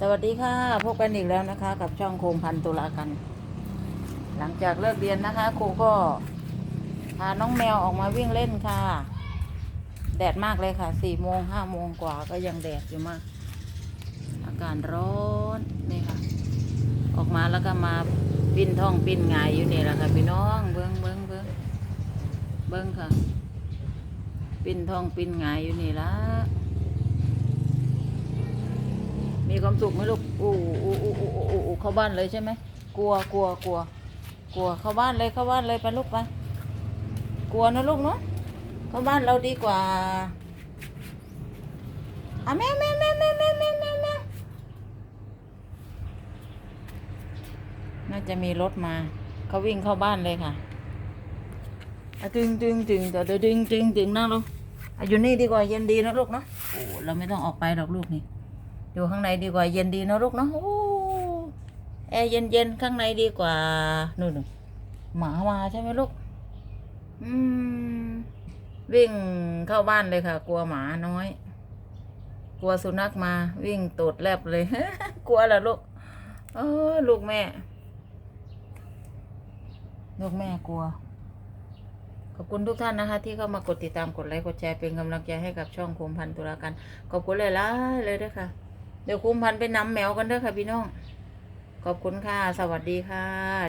สวัสดีค่ะ พบกันอีกแล้วนะคะ กับช่องโคมพันตุลากัน หลังจากเลิกเรียนนะคะครูก็พาน้องแมวออกมาวิ่งเล่นค่ะ แดดมากเลยค่ะสี่โมงห้าโมงกว่าก็ยังแดดอยู่มาก อากาศร้อนนี่ค่ะ ออกมาแล้วก็มาปิ้นท้องปิ้นงายอยู่นี่แหละค่ะพี่น้องเบิ้งเบิ้งเบิ้งเบิ้งค่ะ ปิ้นท้องปิ้นงายอยู่นี่ละ มีความสุขไหมลูกอู้อู้อู้อู้อู้อู้เข้าบ้านเลยใช่ไหมกลัวกลัวกลัวกลัวเข้าบ้านเลยเข้าบ้านเลยไปลูกไปกลัวนะลูกเนาะเข้าบ้านเราดีกว่าอะแม่แม่แม่แม่แม่แม่แม่แม่น่าจะมีรถมาเขาวิ่งเข้าบ้านเลยค่ะอะตึงตึงตึงแต่ดึงตึงตึงนั่งลงอะอยู่นี่ดีกว่าเย็นดีนะลูกเนาะโอ้เราไม่ต้องออกไปหรอกลูกนี่ อยู่ข้างในดีกว่าเย็นดีนะลูกเนาะโอ้แอร์เย็นเย็นๆข้างในดีกว่านู่นหมามาใช่ไหมลูก อืม วิ่งเข้าบ้านเลยค่ะ กลัวหมาน้อย กลัวสุนัขมา วิ่งตดแลบเลย กลัวเหรอลูกเออลูกแม่ ลูกแม่กลัวขอบคุณทุกท่านนะคะ ที่เข้ามากดติดตามกดไลค์กดแชร์เป็นกำลังใจให้กับช่องคุมพันธุ์ตุลากันขอบคุณหลายๆเลยด้วยค่ะ เดี๋ยวคุ้มพันไปน้ำแมวกันเด้อค่ะพี่น้อง ขอบคุณค่ะ สวัสดีค่ะ